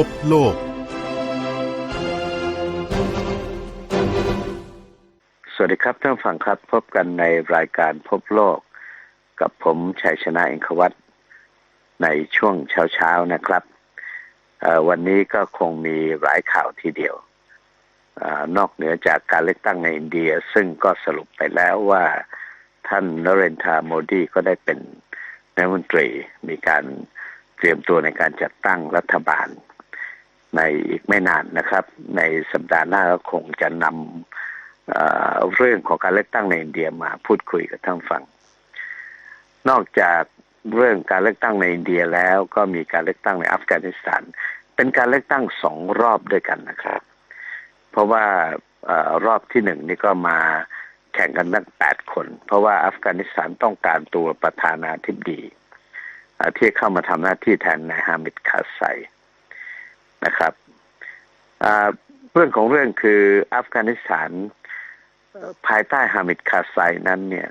พบโลก สวัสดีครับท่านผังครับพบกันในรายการพบโลก กับผมชัยชนะเองควัตในช่วงเช้าๆนะครับ วันนี้ก็คงมีหลายข่าวทีเดียวอนอกเหนือจากการเลือกตั้งในอินเดีย ซึ่งก็สรุปไปแล้วว่าท่านนเรนทาโมดีก็ได้เป็นนายมนตรีมีการเตรียมตัวในการจัดตั้งรัฐบาล ในอีกไม่นานนะครับ ในสัปดาห์หน้าก็คงจะนำเรื่องของการเลือกตั้งในอินเดียมาพูดคุยกับท่านฟัง นอกจากเรื่องการเลือกตั้งในอินเดียแล้วก็มีการเลือกตั้งในอัฟกานิสถาน เป็นการเลือกตั้งสองรอบด้วยกันนะครับ เพราะว่าอรอบที่หนึ่งนี่ก็มาแข่งกันตั้งแปดคน เพราะว่าอัฟกานิสถานต้องการตัวประธานาธิบดีเที่เข้ามาทำหน้าที่แทนนายฮามิดคาไซ นะครับเรื่องของเรื่องคืออัฟกานิสถานภายใต้ฮามิดคาไซนั้นเนี่ย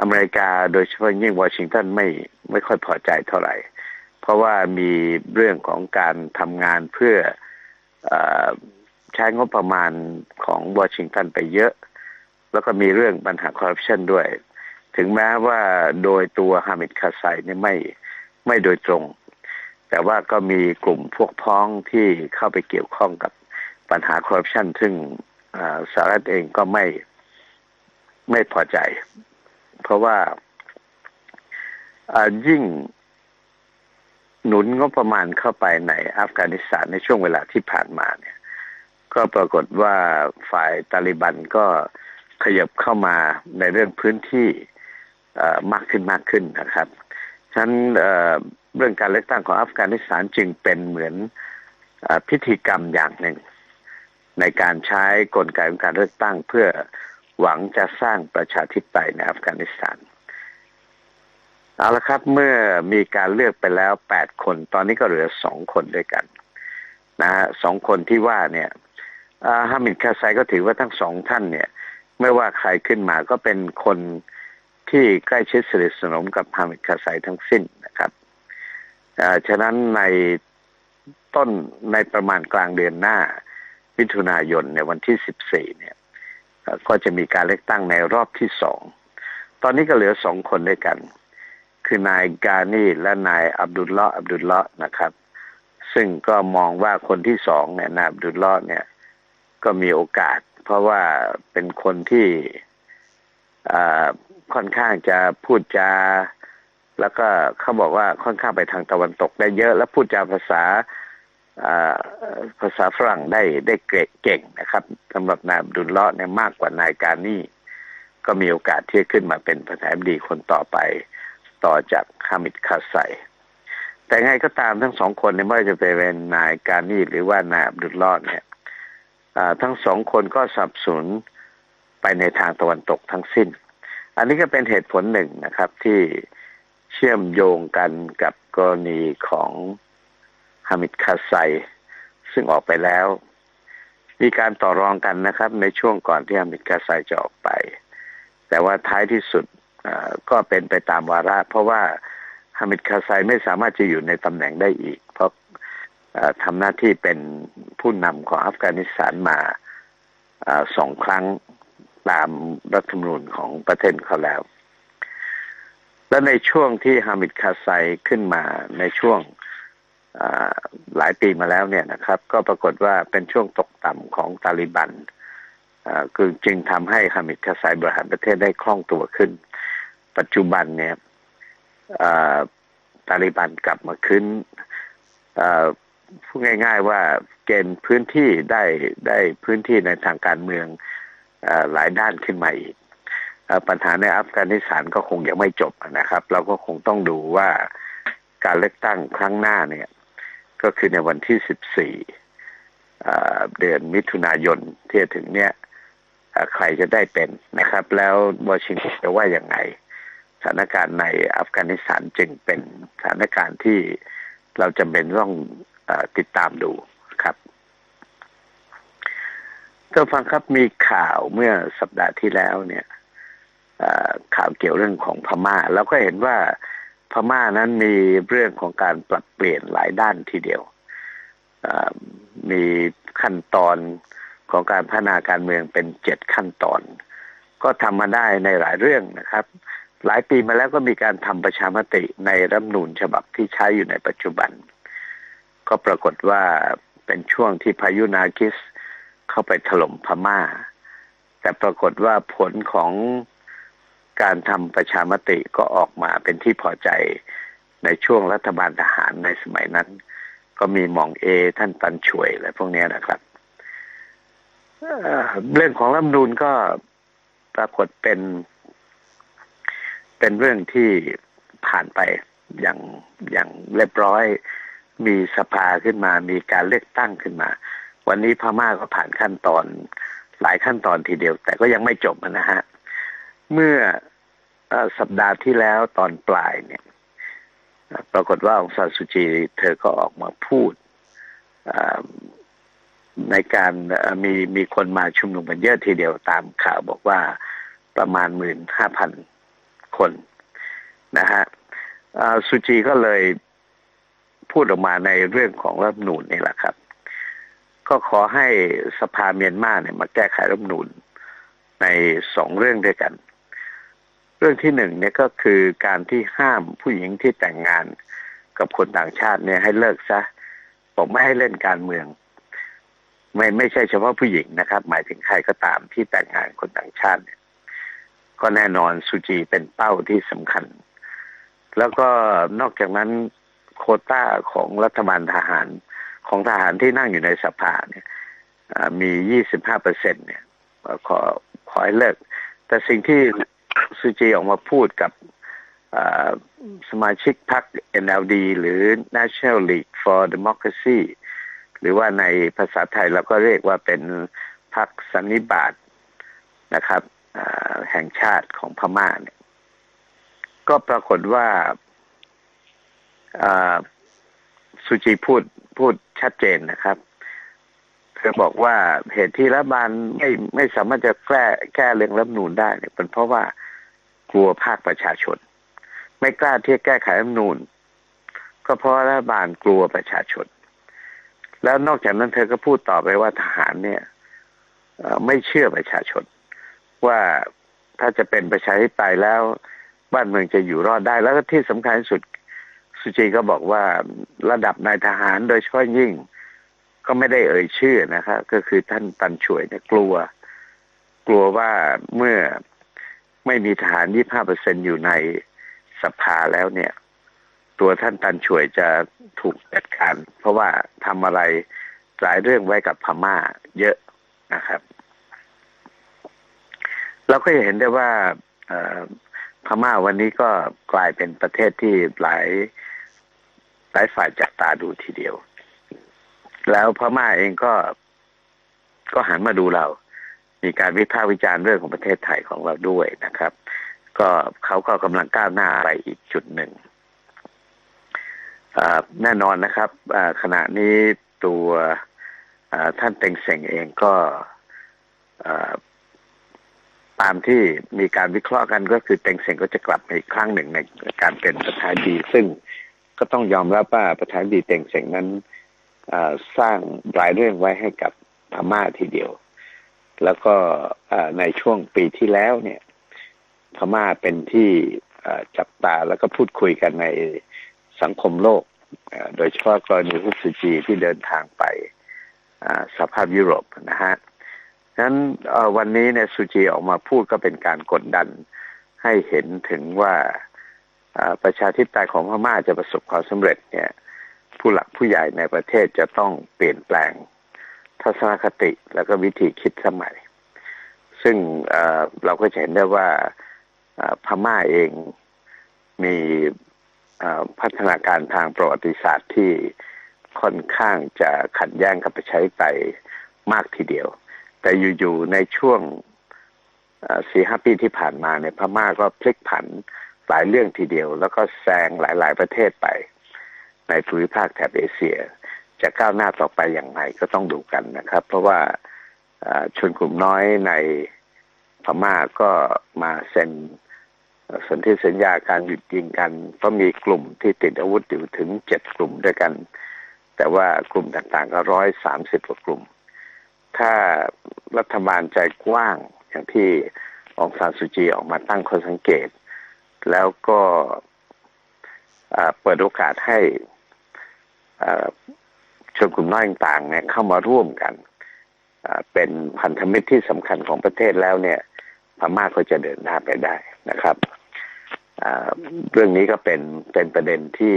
อเมริกาโดยเฉพาะยิ่งวอชิงตันไม่ไม่ค่อยพอใจเท่าไหร่ เพราะว่ามีเรื่องของการทำงานเพื่อเออใช้งบประมาณของวอชิงตันไปเยอะ แล้วก็มีเรื่องปัญหาคอร์รัปชันด้วย ถึงแม้ว่าโดยตัวฮามิดคาไซเนี่ยไม่ไม่โดยตรง แต่ว่าก็มีกลุ่มพวกพ้องที่เข้าไปเกี่ยวข้องกับปัญหาคอร์รัปชันซึ่งสหรัฐเองก็ไม่ไม่พอใจ เพราะว่ายิ่งหนุนงบประมาณเข้าไปในอัฟกานิสถานในช่วงเวลาที่ผ่านมาเนี่ย ก็ปรากฏว่าฝ่ายตาลิบันก็ขยับเข้ามาในเรื่องพื้นที่มากขึ้นมากขึ้นนะครับ ฉะนั้นเรื่องการเลือกตั้งของอัฟกานิสถานจึงเป็นเหมือนอพิธีกรรมอย่างหนึ่ง ในการใช้กลไกของการเลือกตั้งเพื่อหวังจะสร้างประชาธิปไตยในอัฟกานิสถานเอาละครับเมื่อมีการเลือกไปแล้วแปดคน ตอนนี้ก็เหลือสองคนด้วยกัน นะฮะสองคนที่ว่าเนี่ยฮามิดคาไซก็ถือว่าทั้งสองท่านเนี่ย ไม่ว่าใครขึ้นมาก็เป็นคน ที่ใกล้ชิดสนิทสนมกับฮามิดคาไซทั้งสิ้นนะครับฉะนั้นในต้นในประมาณกลางเดือนหน้ามิถุนายนในวันที่ 14 เนี่ยเอ่อก็จะมีการเลือกตั้งในรอบที่สอง ตอนนี้ก็เหลือสองคนด้วยกัน คือนายกานีและนายอับดุลเลาะอับดุลเลาะนะครับ ซึ่งก็มองว่าคนที่สองเนี่ยนายอับดุลเลาะเนี่ย ก็มีโอกาส เพราะว่าเป็นคนที่ ค่อนข้างจะพูดจา แล้วก็เขาบอกว่าค่อนข้างไปทางตะวันตกได้เยอะ และพูดจาภาษาภาษาฝรั่งได้ได้เก่งนะครับสำหรับนายดุลเลาะเนี่ยมากกว่านายการนี่ก็มีโอกาสที่จะขึ้นมาเป็นประธานาธิบดีคนต่อไป ต่อจากฮามิดคาไซแต่ไงก็ตามทั้งสองคนเนี่ยไม่ว่าจะเป็นนายการนี่หรือว่านายดุลเลาะเนี่ยทั้งสองคนก็สับสน ไปในทางตะวันตกทั้งสิ้น อันนี้ก็เป็นเหตุผลหนึ่งนะครับ ที่เชื่อมโยงกันกับกรณีของฮามิดคาไซ ซึ่งออกไปแล้ว มีการต่อรองกันนะครับ ในช่วงก่อนที่ฮามิดคาไซจะออกไป แต่ว่าท้ายที่สุดก็เป็นไปตามวาระ เพราะว่าฮามิดคาไซไม่สามารถจะอยู่ในตำแหน่งได้อีก เพราะทำหน้าที่เป็นผู้นำของอัฟกานิสถานมาอสองครั้ง ตามรัฐธรรมนูญของประเทศเขาแล้ว และในช่วงที่ฮามิดคาไซขึ้นมาในช่วงหลายปีมาแล้วเนี่ยนะครับ ก็ปรากฏว่าเป็นช่วงตกต่ำของตาลิบันคือจึงทำให้ฮามิดคาไซบริหารประเทศได้คล่องตัวขึ้น ปัจจุบันเนี่ยตาลิบันกลับมาขึ้นพูดง่าย ๆ ว่าเกณฑ์พื้นที่ได้ได้พื้นที่ในทางการเมือง หลายด้านขึ้นมาอีกปัญหาในอัฟกานิสถานก็คงยังไม่จบนะครับ เราก็คงต้องดูว่าการเลือกตั้งครั้งหน้าเนี่ย ก็คือในวันที่ 14อ่เดือนมิถุนายนที่จะถึงเนี่ยใครจะได้เป็นนะครับ แล้ววอชิงตันจะว่าอย่างไงสถานการณ์ในอัฟกานิสถานจึงเป็นสถานการณ์ที่เราจำเป็นต้องอติดตามดูครับ ท่านฟังครับมีข่าวเมื่อสัปดาห์ที่แล้วเนี่ยข่าวเกี่ยวเรื่องของพม่าเราก็เห็นว่าพม่านั้นมีเรื่องของการปรับเปลี่ยนหลายด้านทีเดียวมีขั้นตอนของการพัฒนาการเมืองเป็นเจ็ดขั้นตอน ก็ทำมาได้ในหลายเรื่องนะครับ หลายปีมาแล้วก็มีการทำประชามติในรัฐนูญฉบับที่ใช้อยู่ในปัจจุบัน ก็ปรากฏว่าเป็นช่วงที่พายุนาคิสเข้าไปถล่มพม่า แต่ปรากฏว่าผลของการทำประชามติก็ออกมาเป็นที่พอใจในช่วงรัฐบาลทหารในสมัยนั้น ก็มีหมองเอ ท่านตันช่วยอะไรพวกเนี้ยนะครับเอ่อเรื่องของรัฐธรรมนูญก็ปรากฏเป็น เป็นเรื่องที่ผ่านไปอย่างอย่างเรียบร้อย มีสภาขึ้นมา มีการเลือกตั้งขึ้นมา วันนี้พม่าก็ผ่านขั้นตอนหลายขั้นตอนทีเดียว แต่ก็ยังไม่จบนะฮะ เมื่อสัปดาห์ที่แล้วตอนปลายเนี่ย ปรากฏว่าองซานสุจี เธอก็ออกมาพูดในการมีมีคนมาชุมนุมกันเยอะทีเดียวตามข่าวบอกว่าประมาณหมื่นห้าพันคนนะฮะสุจีก็เลยพูดออกมาในเรื่องของรัฐนูญนี่แหละครับ ก็ขอให้สภาเมียนมาเนี่ยมาแก้ไขรัฐมนูญในสองเรื่องด้วยกัน เรื่องที่หนึ่งเนี่ยก็คือการที่ห้ามผู้หญิงที่แต่งงานกับคนต่างชาติเนี่ยให้เลิกซะผมไม่ให้เล่นการเมือง ไม่ไม่ใช่เฉพาะผู้หญิงนะครับ หมายถึงใครก็ตามที่แต่งงานคนต่างชาติเนี่ย ก็แน่นอนสุจีเป็นเป้าที่สำคัญ แล้วก็นอกจากนั้นโคต้าของรัฐบาลทหาร ของทหารที่นั่งอยู่ในสภาเนี่ยมียี่สิบห้าเปอร์เซ็นเนี่ยขอขอให้เลิก แต่สิ่งที่สุจีออกมาพูดกับสมาชิกพรรค NLD หรือ National League for Democracy หรือว่าในภาษาไทยเราก็เรียกว่าเป็นพรรคสันนิบาตนะครับแห่งชาติของพม่าเนี่ยก็ปรากฏว่า สุจีพูดพูดชัดเจนนะครับ เธอบอกว่าเหตุที่รัฐบาลไม่ไม่สามารถจะแก้แก้เรื่องรัฐมนูญได้เนี่ยเป็นเพราะว่ากลัวภาคประชาชน ไม่กล้าที่จะแก้ไขรัฐมนูญก็เพราะรัฐบาลกลัวประชาชน แล้วนอกจากนั้นเธอก็พูดต่อไปว่าทหารเนี่ยไม่เชื่อประชาชน ว่าถ้าจะเป็นประชาธิปไตยแล้วบ้านเมืองจะอยู่รอดได้ แล้วก็ที่สำคัญที่สุด สุจีก็บอกว่าระดับนายทหารโดยเฉพาะยิ่ง ก็ไม่ได้เอ่ยชื่อนะครับก็คือท่านตันช่วยเนี่ยกลัว กลัวว่าเมื่อไม่มีทหารยี่ห้าเปอร์เซ็นอยู่ในสภาแล้วเนี่ย ตัวท่านตันช่วยจะถูกจัดการ เพราะว่าทำอะไรหลายเรื่องไว้กับพม่าเยอะนะครับ เราก็จะเห็นได้ว่าพม่าวันนี้ก็กลายเป็นประเทศที่หลาย หลายฝ่ายจับตาดูทีเดียว แล้วพม่าเองก็ ก็หันมาดูเรา มีการวิพากษ์วิจารณ์เรื่องของประเทศไทยของเราด้วยนะครับ ก็เขาก็กำลังก้าวหน้าอะไรอีกจุดหนึ่งแน่นอนนะครับขณะนี้ตัวท่านเต็งเสงเองก็ตามที่มีการวิเคราะห์กันก็คือเต็งเสงก็จะกลับมาอีกครั้งหนึ่งในการเป็นประธานดี ซึ่ง ก็ต้องยอมรับว่าประธานดีเต็งเสงนั้นสร้างรายเรื่องไว้ให้กับพม่าทีเดียว แล้วก็ในช่วงปีที่แล้วเนี่ยพม่าเป็นที่จับตาแล้วก็พูดคุยกันในสังคมโลก โดยเฉพาะกรณีฮุกซูจีที่เดินทางไปสภาพยุโรปนะฮะนั้นวันนี้เนี่ยซูจีออกมาพูดก็เป็นการกดดันให้เห็นถึงว่า ประชาธิปไตยของพม่าจะประสบความสำเร็จเนี่ยผู้หลักผู้ใหญ่ในประเทศจะต้องเปลี่ยนแปลง ทัศนคติแล้วก็วิธีคิดสมัย ซึ่งเราก็จะเห็นได้ว่าพม่าเองมีพัฒนาการทางประวัติศาสตร์ที่ค่อนข้างจะขัดแย้งกับประชาธิปไตยมากทีเดียว แต่อยู่ๆในช่วงสี่ห้าปีที่ผ่านมาเนี่ยพม่าก็พลิกผัน หลายเรื่องทีเดียว แล้วก็แซงหลาย ๆ ประเทศไป ในภูมิภาคแถบเอเชีย จะก้าวหน้าต่อไปอย่างไรก็ต้องดูกันนะครับ เพราะว่าชนกลุ่มน้อยในพม่าก็มาเซ็นสนธิสัญญาการหยุดยิงกันเพราะมีกลุ่มที่ติดอาวุธอยู่ถึงเจ็ดกลุ่มด้วยกัน แต่ว่ากลุ่มต่างๆก็ร้อยสามสิบกว่ากลุ่ม ถ้ารัฐบาลใจกว้างอย่างที่องซานสุจีออกมาตั้งข้อสังเกต แล้วก็เปิดโอกาสให้ชนกลุ่มน้อยต่างๆเนี่ยเข้ามาร่วมกัน เป็นพันธมิตรที่สำคัญของประเทศแล้วเนี่ยพม่าก็จะเดินหน้าไปได้นะครับเรื่องนี้ก็เป็นเป็นประเด็นที่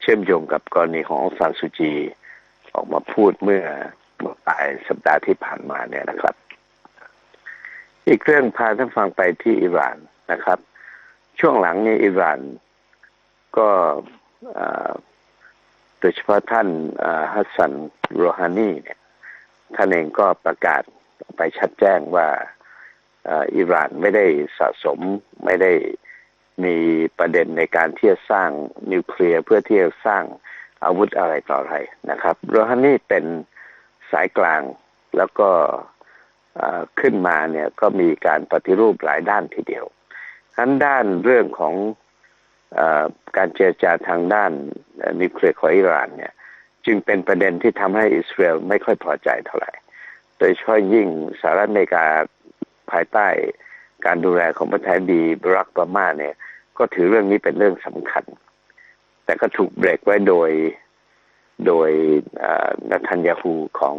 เชื่อมโยงกับกรณีของซานสุจี ออกมาพูดเมื่อเมื่อปลายสัปดาห์ที่ผ่านมาเนี่ยนะครับ อีกเรื่องพาท่านฟังไปที่อิหร่านนะครับ ช่วงหลังนี้อิหร่านก็โดยเฉพาะท่านฮัสซันโรฮานีเนี่ยท่านเองก็ประกาศไปชัดแจ้งว่าอิหร่านไม่ได้สะสมไม่ได้มีประเด็นในการที่จะสร้างนิวเคลียร์เพื่อที่จะสร้างอาวุธอะไรต่ออะไรนะครับโรฮานีเป็นสายกลางแล้วก็ขึ้นมาเนี่ยก็มีการปฏิรูปหลายด้านทีเดียว ทั้นด้านเรื่องของอการเจรจาทางด้านนิวเคลียร์ของอิหร่านเนี่ยจึงเป็นประเด็นที่ทำให้อิสราเอลไม่ค่อยพอใจเท่าไหร่ โดยเฉพาะยิ่งสหรัฐอเมริกาภายใต้การดูแลของประธานาธิบดีบรักบามาเนี่ย ก็ถือเรื่องนี้เป็นเรื่องสำคัญ แต่ก็ถูกเบรกไว้โดยโดยนัทันยาฮูของ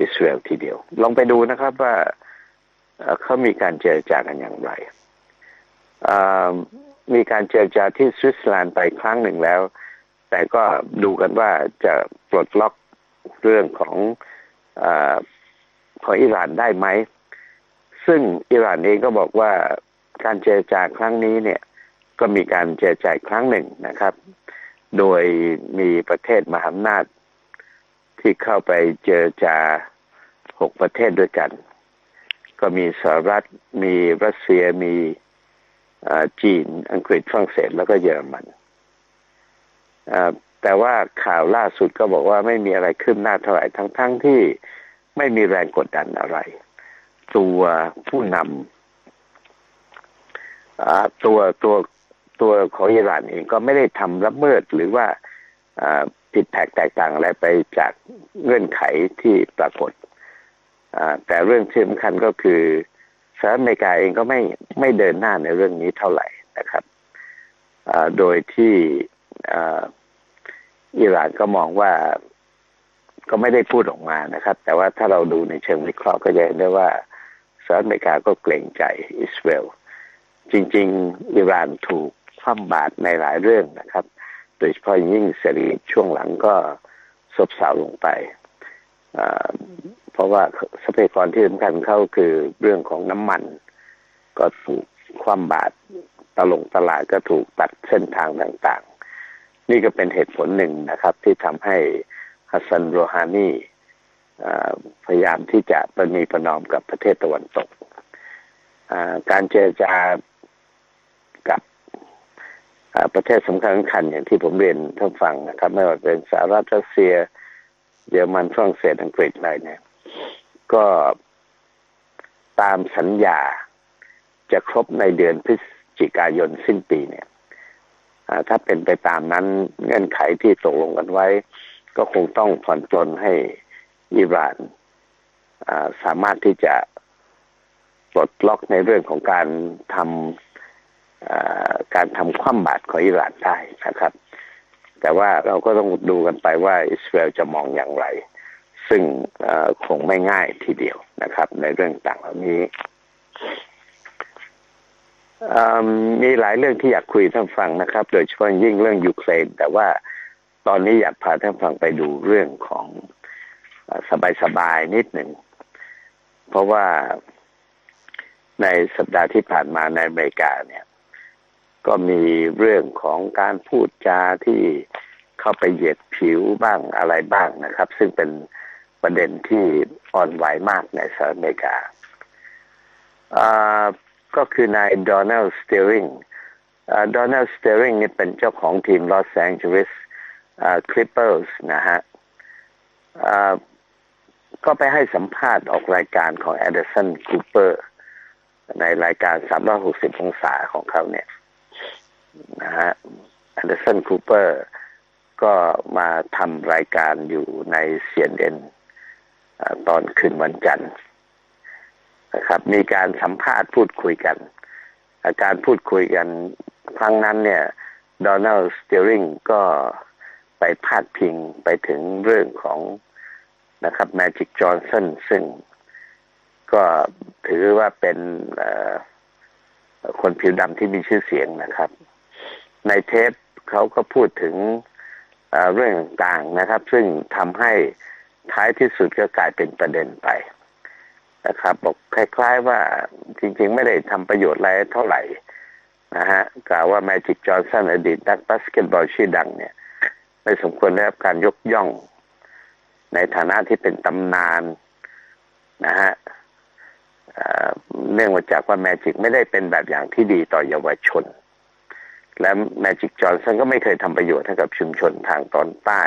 อิสราเอลทีเดียว ลองไปดูนะครับว่าเขามีการเจรจากันอย่างไร มีการเจรจาที่สวิตเซอร์แลนด์ไปครั้งหนึ่งแล้ว แต่ก็ดูกันว่าจะปลดล็อกเรื่องของอของอิหร่านได้ไหม ซึ่งอิหร่านเองก็บอกว่าการเจรจาครั้งนี้เนี่ยก็มีการเจรจาครั้งหนึ่งนะครับ โดยมีประเทศมหาอำนาจ ที่เข้าไปเจรจาหกประเทศด้วยกัน ก็มีสหรัฐ มีรัสเซียมี จีนอังกฤษฝรั่งเศสแล้วก็เยอรมันแต่ว่าข่าวล่าสุดก็บอกว่าไม่มีอะไรขึ้นหน้าเท่าไหร่ทั้งๆทที่ไม่มีแรงกดดันอะไร ตัวผู้นำตัวตัวตัวของอิหร่านเองก็ไม่ได้ทำละเมิดหรือว่าผิดแผกแตกต่างอะไรไปจากเงื่อนไขที่ปรากฏแต่เรื่องที่สำคัญก็คือ สหรัฐอเมริกาเองก็ไม่ไม่เดินหน้าในเรื่องนี้เท่าไหร่นะครับโดยที่อิหร่านก็มองว่าก็ไม่ได้พูดออกมานะครับ แต่ว่าถ้าเราดูในเชิงวิเคราะห์ก็จะเห็นได้ว่าสหรัฐอเมริกาก็เกรงใจอิสราเอลจริง ๆ อิหร่านถูกคว่ำบาตรในหลายเรื่องนะครับ โดยเฉพาะยิ่งเสรีช่วงหลังก็ซบเซาลงไป เพราะว่าทรัพยากรที่สำคัญเข้าคือเรื่องของน้ำมัน ก็ถูกคว่ำบาตรตลงตลาดก็ถูกตัดเส้นทางต่างๆ นี่ก็เป็นเหตุผลหนึ่งนะครับ ที่ทำให้ฮัสซันโรฮานีพยายามที่จะประนีประนอมกับประเทศตะวันตก การเจรจากับประเทศสำคัญสำคัญอย่างที่ผมเรียนท่านฟังนะครับ ไม่ว่าเป็นสหรัฐรัสเซีย เยอรมันฝรั่งเศสอังกฤษอะไรเนี่ย ก็ตามสัญญาจะครบในเดือนพฤศจิกายนสิ้นปีเนี่ยถ้าเป็นไปตามนั้นเงื่อนไขที่ตกลงกันไว้ ก็คงต้องผ่อนปลนให้อิหร่านสามารถที่จะปลดล็อกในเรื่องของการทำการทำคว่ำบาตรของอิหร่านได้นะครับ แต่ว่าเราก็ต้องดูกันไปว่าอิสราเอลจะมองอย่างไร ซึ่งคงไม่ง่ายทีเดียวนะครับ ในเรื่องต่างเหล่านี้มีหลายเรื่องที่อยากคุยท่านฟังนะครับ โดยเฉพาะยิ่งเรื่องยูเครน แต่ว่าตอนนี้อยากพาท่านฟังไปดูเรื่องของสบายๆนิดหนึ่ง เพราะว่าในสัปดาห์ที่ผ่านมาในอเมริกาเนี่ย ก็มีเรื่องของการพูดจาที่เข้าไปเหยียดผิวบ้างอะไรบ้างนะครับ ซึ่งเป็นประเด็นที่อ่อนไหวมากในสหรัฐอเมริกาก็คือนายโดนัลด์สเตอริงโดนัลด์สเตอริงนี่เป็นเจ้าของทีมลอสแองเจลิสคลิปเปอร์สนะฮะก็ไปให้สัมภาษณ์ออกรายการของแอดเดสันคูเปอร์ในรายการ 360 องศาของเขาเนี่ย นะฮะแอดเดสันคูเปอร์ก็มาทำรายการอยู่ในเซียนเอนตอนคืนวันจันทร์นะครับ มีการสัมภาษณ์พูดคุยกันการพูดคุยกันครั้งนั้นเนี่ยโดนัลด์สเตอริงก็ไปพาดพิงไปถึงเรื่องของนะครับแมจิกจอห์นสันซึ่งก็ถือว่าเป็นคนผิวดำที่มีชื่อเสียงนะครับ ในเทปเขาก็พูดถึงเรื่องต่างนะครับ ซึ่งทำให้ท้ายที่สุดก็กลายเป็นประเด็นไปนะครับ บอกคล้าย ๆว่าจริง ๆ ไม่ได้ทำประโยชน์อะไรเท่าไหร่นะฮะกล่าวว่าแมจิกจอห์นสันอดีตนักบาสเกตบอลชื่อดังเนี่ย ไม่สมควรได้รับการยกย่อง ในฐานะที่เป็นตำนานนะฮะเนื่องมาจากว่าแมจิกไม่ได้เป็นแบบอย่างที่ดีต่อเยาวชน และแมจิกจอห์นสันก็ไม่เคยทำประโยชน์ให้กับชุมชนทางตอนใต้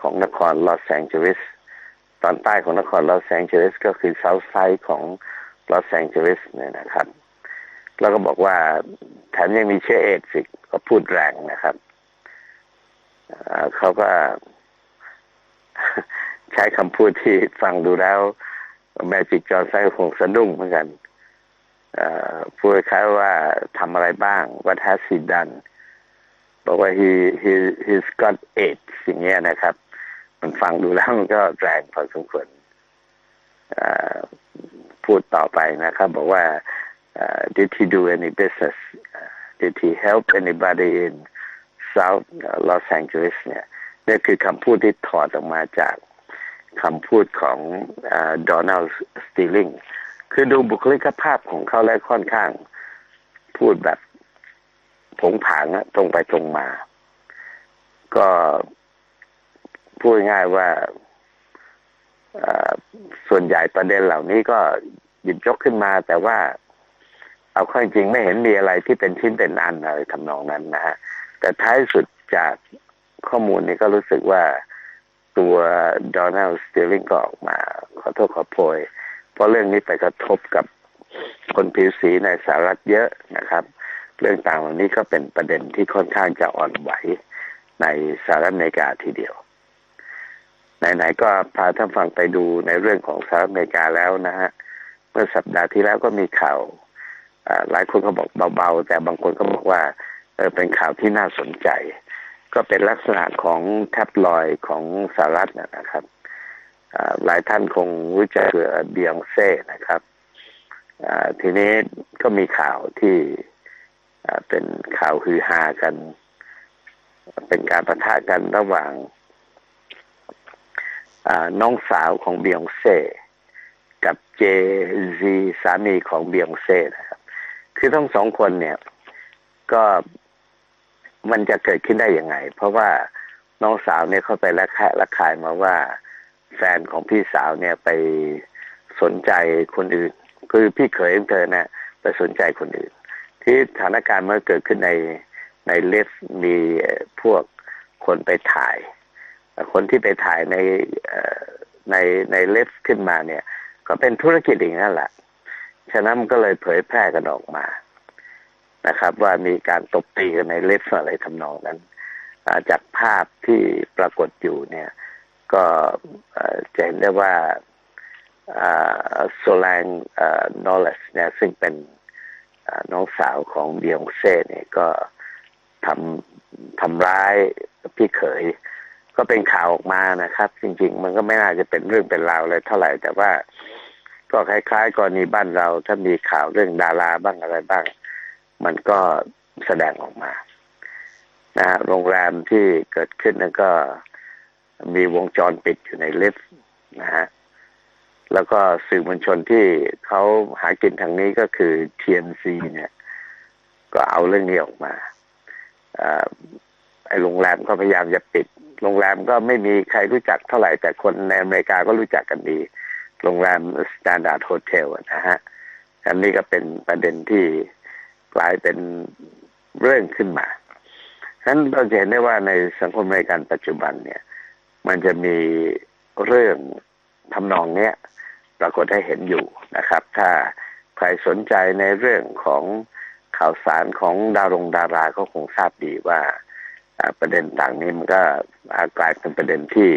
ของนครลอสแองเจลิสตอนใต้ของนครลอสแองเจลิสก็คือเซาท์ไซด์ของลอสแองเจลิสเนี่ยนะครับ แล้วก็บอกว่าแถมยังมีเชื้อเอดสิก็พูดแรงนะครับเขาก็ใช้คำพูดที่ฟังดูแล้ว แมจิกจอร์ไซคงสะดุ้งเหมือนกัน พูดคล้ายว่าทำอะไรบ้าง what has he done บอกว่า he he he's got eight สิ่งนี้นะครับ มันฟังดูแล้วมันก็แรงพอสมควรพูดต่อไปนะครับ บอกว่า did he do any business did he help anybody in South Los Angeles เนี่ยนี่คือคำพูดที่ถอดออกมาจากคำพูดของโดนัลด์สตีลิง คือดูบุคลิกภาพของเขาแล้วค่อนข้าง พูดแบบผงผางตรงไปตรงมา ก็พูดง่ายว่าส่วนใหญ่ประเด็นเหล่านี้ก็หยิบยกขึ้นมา แต่ว่า เอาข้อจริงไม่เห็นมีอะไรที่เป็นชิ้นเป็นอันอะไรทำนองนั้นนะฮะแต่ท้ายสุดจากข้อมูลนี้ก็รู้สึกว่าตัวโดนัลด์สตลลิงก็ออกมา ขอโทษขอโพย เพราะเรื่องนี้ไปกระทบกับคนผิวสีในสหรัฐเยอะนะครับ เรื่องต่างเหล่านี้ก็เป็นประเด็นที่ค่อนข้างจะอ่อนไหวในสหรัฐอเมริกาทีเดียวไหนๆก็พาท่านฟังไปดูในเรื่องของสหรัฐอเมริกาแล้วนะฮะเมื่อสัปดาห์ที่แล้วก็มีข่าวหลายคนก็บอกเบาๆ แต่บางคนก็บอกว่าเออเป็นข่าวที่น่าสนใจ ก็เป็นลักษณะของแท็บลอยของสหรัฐนะครับ หลายท่านคงรู้จักเบียงเซ่นะครับทีนี้ก็มีข่าวที่เป็นข่าวฮือฮากัน เป็นการประทะกันระหว่างน้องสาวของเบียงเซ่กับเจซีสามีของเบียงเซ่นะครับ คือทั้งสองคนเนี่ยก็มันจะเกิดขึ้นได้ยังไง เพราะว่าน้องสาวเนี่ยเข้าไปละแคะละคายมาว่า แฟนของพี่สาวเนี่ยไปสนใจคนอื่น คือพี่เขยของเธอเนะไปสนใจคนอื่น ที่สถานการณ์เมื่อเกิดขึ้นในในเลฟมีพวกคนไปถ่าย คนที่ไปถ่ายในในในเลฟขึ้นมาเนี่ย ก็เป็นธุรกิจอย่างนั้นแหละฉะนั้นก็เลยเผยแพร่กันออกมานะครับ ว่ามีการตบตีกันในเล็บอะไรทำนองนั้นจากภาพที่ปรากฏอยู่เนี่ย ก็จะเห็นได้ว่าโซแลงนอลเลสเนี่ยซึ่งเป็นน้องสาวของเบียงเซ่เนี่ยก็ทำทำร้ายพี่เขย ก็เป็นข่าวออกมานะครับ จริง ๆ มันก็ไม่น่าจะเป็นเรื่องเป็นราวเลยเท่าไหร่ แต่ว่าก็คล้ายๆกรณีบ้านเรา ถ้ามีข่าวเรื่องดาราบ้างอะไรบ้าง มันก็แสดงออกมานะโรงแรมที่เกิดขึ้นนั้นก็ มีวงจรปิดอยู่ในลิฟต์นะฮะแล้วก็สื่อมวลชนที่เขาหากินทางนี้ก็คือ TMC เนี่ย ก็เอาเรื่องนี้ออกมาไอ้โรงแรมก็พยายามจะปิด โรงแรมก็ไม่มีใครรู้จักเท่าไหร่ แต่คนในอเมริกาก็รู้จักกันดี โรงแรม Standard Hotel นะฮะอันนี้ก็เป็นประเด็นที่กลายเป็นเรื่องขึ้นมาฉะนั้นเราเห็นได้ว่าในสังคมอเมริกันปัจจุบันเนี่ย มันจะมีเรื่องทำนองเนี้ยปรากฏให้เห็นอยู่นะครับ ถ้าใครสนใจในเรื่องของข่าวสารของดารงดาราก็คงทราบดีว่าประเด็นต่างนี้มันก็กลายเป็นประเด็นที่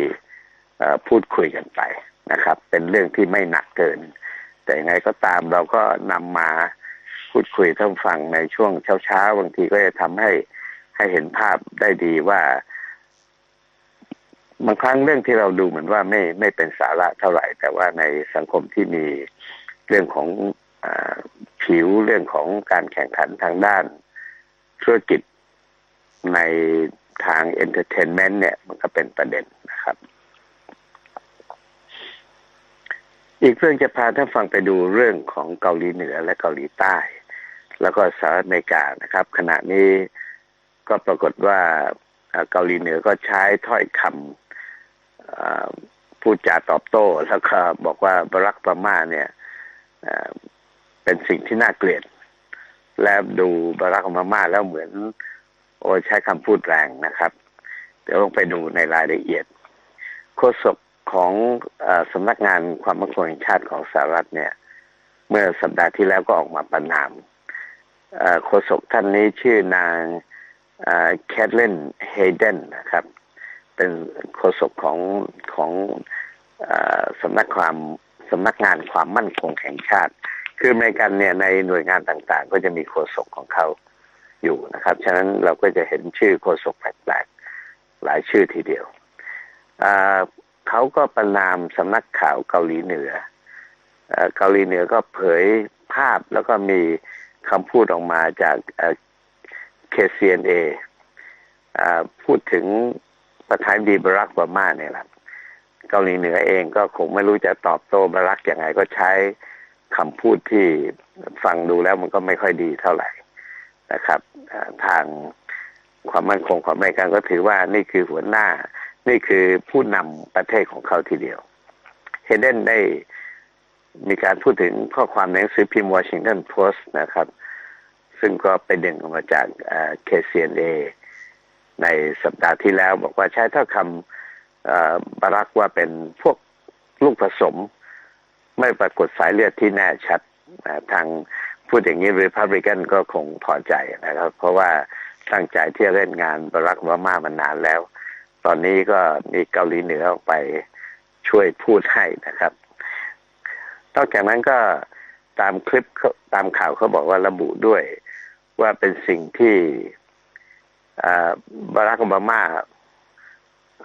พูดคุยกันไปนะครับ เป็นเรื่องที่ไม่หนักเกิน แต่ยังไงก็ตามเราก็นำมาพูดคุยท่านฟังในช่วงเช้าๆบางทีก็จะทำให้ให้เห็นภาพได้ดีว่า บางครั้งเรื่องที่เราดูเหมือนว่าไม่ไม่เป็นสาระเท่าไหร่ แต่ว่าในสังคมที่มีเรื่องของอผิวเรื่องของการแข่งขันทางด้านธุรกิจในทางเอนเตอร์เทนเมนต์เนี่ย มันก็เป็นประเด็นนะครับ อีกเรื่องจะพาท่านฟังไปดูเรื่องของเกาหลีเหนือและเกาหลีใต้ แล้วก็สหรัฐอเมริกานะครับ ขณะนี้ก็ปรากฏว่าเกาหลีเหนือก็ใช้ถ้อยคำ พูดจาตอบโต้ แล้วก็บอกว่าบรักปามาเนี่ยเป็นสิ่งที่น่าเกลียด และดูบรักโอบามาแล้วเหมือน โอ้ใช้คำพูดแรงนะครับ เดี๋ยวลองไปดูในรายละเอียด โฆษกของอสำนักงานความมั่นคงแห่งชาติของสหรัฐเนี่ย เมื่อสัปดาห์ที่แล้วก็ออกมาประนามโฆษกท่านนี้ชื่อนางแคทเลนเฮเดนนะครับ เป็นโฆษกของของอสำนักความสำนักงานความมั่นคงแห่งชาติ คืออเมริกันเนี่ยในหน่วยงานต่างๆ ก็จะมีโฆษกของเขาอยู่นะครับ ฉะนั้นเราก็จะเห็นชื่อโฆษกแปลกๆ หลายชื่อทีเดียว เขาก็ประนามสำนักข่าวเกาหลีเหนือ เกาหลีเหนือก็เผยภาพแล้วก็มีคำพูดออกมาจากเอ่อ KCNA อ่าพูดถึง ประธานาธิบดีบรักบามาเนี่ยแหละเกาหลีเหนือเองก็คงไม่รู้จะตอบโต้บรักยังไงก็ใช้คำพูดที่ฟังดูแล้วมันก็ไม่ค่อยดีเท่าไหร่นะครับทางความมั่นคงของอเมริกันก็ถือว่านี่คือหัวหน้า นี่คือผู้นำประเทศของเขาทีเดียวเฮเดนได้มีการพูดถึงข้อความในหนังสือพิมพ์วอชิงตันโพสต์นะครับ ซึ่งก็ไปดึงออกมาจากเอ่อ KCNA ในสัปดาห์ที่แล้วบอกว่าใช้ถ้อยคำบารักว่าเป็นพวกลูกผสม ไม่ปรากฏสายเลือดที่แน่ชัดทางพูดอย่างนี้ Republican ก็คงพอใจนะครับ เพราะว่าตั้งใจที่จะเล่นงานบารักโอบามามานานแล้ว ตอนนี้ก็มีเกาหลีเหนือออกไปช่วยพูดให้นะครับ นอกจากนั้นก็ตามคลิปตามข่าวเขาบอกว่าระบุด้วยว่าเป็นสิ่งที่ บารักโอบามา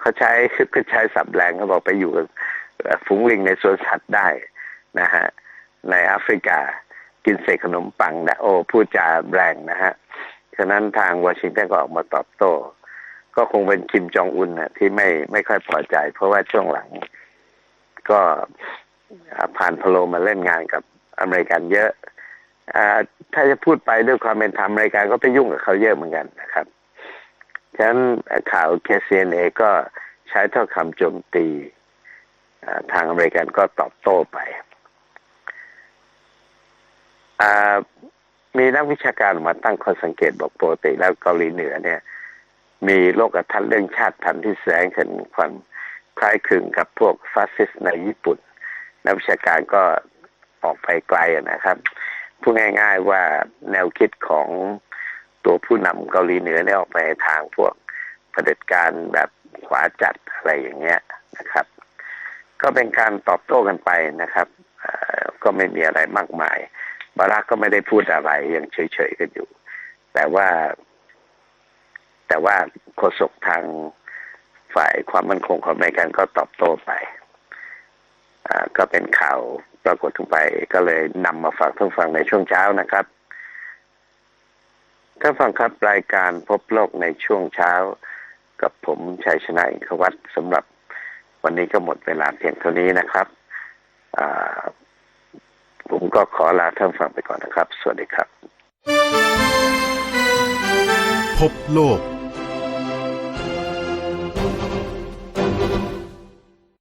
เขาใช้เขาใช้สับแรงเขาบอกไปอยู่กับฝูงลิงในสวนสัตว์ได้นะฮะในแอฟริกากินเศษขนมปังนะโอ้พูดจาแรงนะฮะฉะนั้นทางวอชิงตันก็ออกมาตอบโต้ ก็คงเป็นคิมจองอุนนะที่ไม่ไม่ค่อยพอใจ เพราะว่าช่วงหลัง ก็ผ่านพโลมาเล่นงานกับอเมริกันเยอะอาถ้าจะพูดไปด้วยความเป็นธรรมอเมริกันก็ไปยุ่งกับเขาเยอะเหมือนกันนะครับ ฉะนั้นข่าวเคซีเอก็ใช้ถ้อยคำโจมตีทางอเมริกันก็ตอบโต้ไป มีนักวิชาการมาตั้งข้อสังเกตบอกปกติแล้วเกาหลีเหนือเนี่ย มีโลกทัศน์เรื่องชาติพันธุ์ที่แสดงเห็นความคล้ายคลึงกับพวกฟาสซิสต์ในญี่ปุ่น นักวิชาการก็ออกไปไกลนะครับ พูดง่าย ๆว่าแนวคิดของ ตัวผู้นำเกาหลีเหนือเนี่ยออกไปทางพวกเผด็จการแบบขวาจัดอะไรอย่างเงี้ยนะครับ ก็เป็นการตอบโต้กันไปนะครับก็ไม่มีอะไรมากมาย บารักก็ไม่ได้พูดอะไรยังเฉยๆกันอยู่ แต่ว่า แต่ว่าโฆษกทางฝ่ายความมั่นคงของอเมริกันก็ตอบโต้ไปก็เป็นข่าวปรากฏขึ้นไปก็เลยนำมาฝากท่านฟังในช่วงเช้านะครับ ท่านฟังครับรายการพบโลกในช่วงเช้า กับผมชัยชนะอินควัตสำหรับวันนี้ก็หมดเวลาเพียงเท่านี้นะครับผมก็ขอลาท่านฟังไปก่อนนะครับ สวัสดีครับ พบโลก